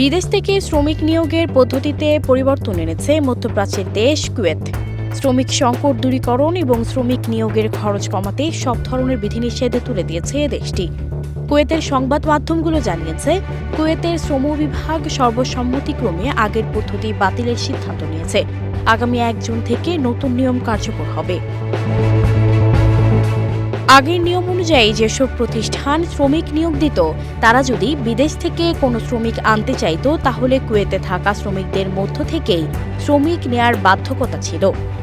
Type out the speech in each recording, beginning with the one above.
বিদেশ থেকে শ্রমিক নিয়োগের পদ্ধতিতে পরিবর্তন এনেছে মধ্যপ্রাচ্যের দেশ কুয়েত। শ্রমিক সংকট দূরীকরণ এবং শ্রমিক নিয়োগের খরচ কমাতে সব ধরনের বিধিনিষেধ তুলে দিয়েছে দেশটি। কুয়েতের সংবাদ মাধ্যমগুলো জানিয়েছে, কুয়েতের শ্রম বিভাগ সর্বসম্মতিক্রমে আগের পদ্ধতি বাতিলের সিদ্ধান্ত নিয়েছে। আগামী এক জুন থেকে নতুন নিয়ম কার্যকর হবে। আগের নিয়ম অনুযায়ী যেসব প্রতিষ্ঠান শ্রমিক নিয়োগ দিত, তারা যদি বিদেশ থেকে কোনো শ্রমিক আনতে চাইতো, তাহলে কুয়েতে থাকা শ্রমিকদের মধ্য থেকেই শ্রমিক নেয়ার বাধ্যকতা ছিল।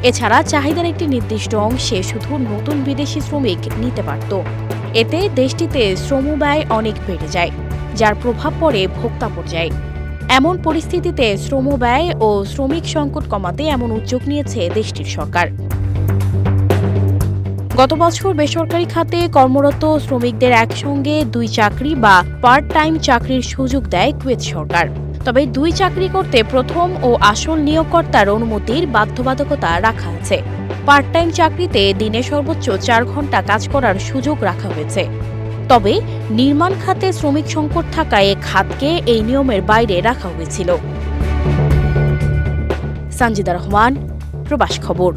এছাড়া চাহিদার একটি নির্দিষ্ট অংশে শুধু নতুন বিদেশি শ্রমিক নিতে পারত। এতে দেশটিতে শ্রম ব্যয় অনেক বেড়ে যায়, যার প্রভাব পড়ে ভোক্তা পর্যায়ে। এমন পরিস্থিতিতে শ্রম ব্যয় ও শ্রমিক সংকট কমাতে এমন উদ্যোগ নিয়েছে দেশটির সরকার। গত বছর বেসরকারি খাতে কর্মরত শ্রমিকদের একসঙ্গে দুই চাকরি বা পার্ট টাইম চাকরির সুযোগ দেয় কুয়েত সরকার। তবে দুই চাকরি করতে প্রথম ও আসল নিয়োগকর্তার অনুমতির বাধ্যবাধকতা রাখা আছে। পার্ট টাইম চাকরিতে দিনে সর্বোচ্চ চার ঘণ্টা কাজ করার সুযোগ রাখা হয়েছে। তবে নির্মাণ খাতে শ্রমিক সংকট থাকায় এ খাতকে এই নিয়মের বাইরে রাখা হয়েছিল। সঞ্জিদা রহমান, প্রবাস খবর।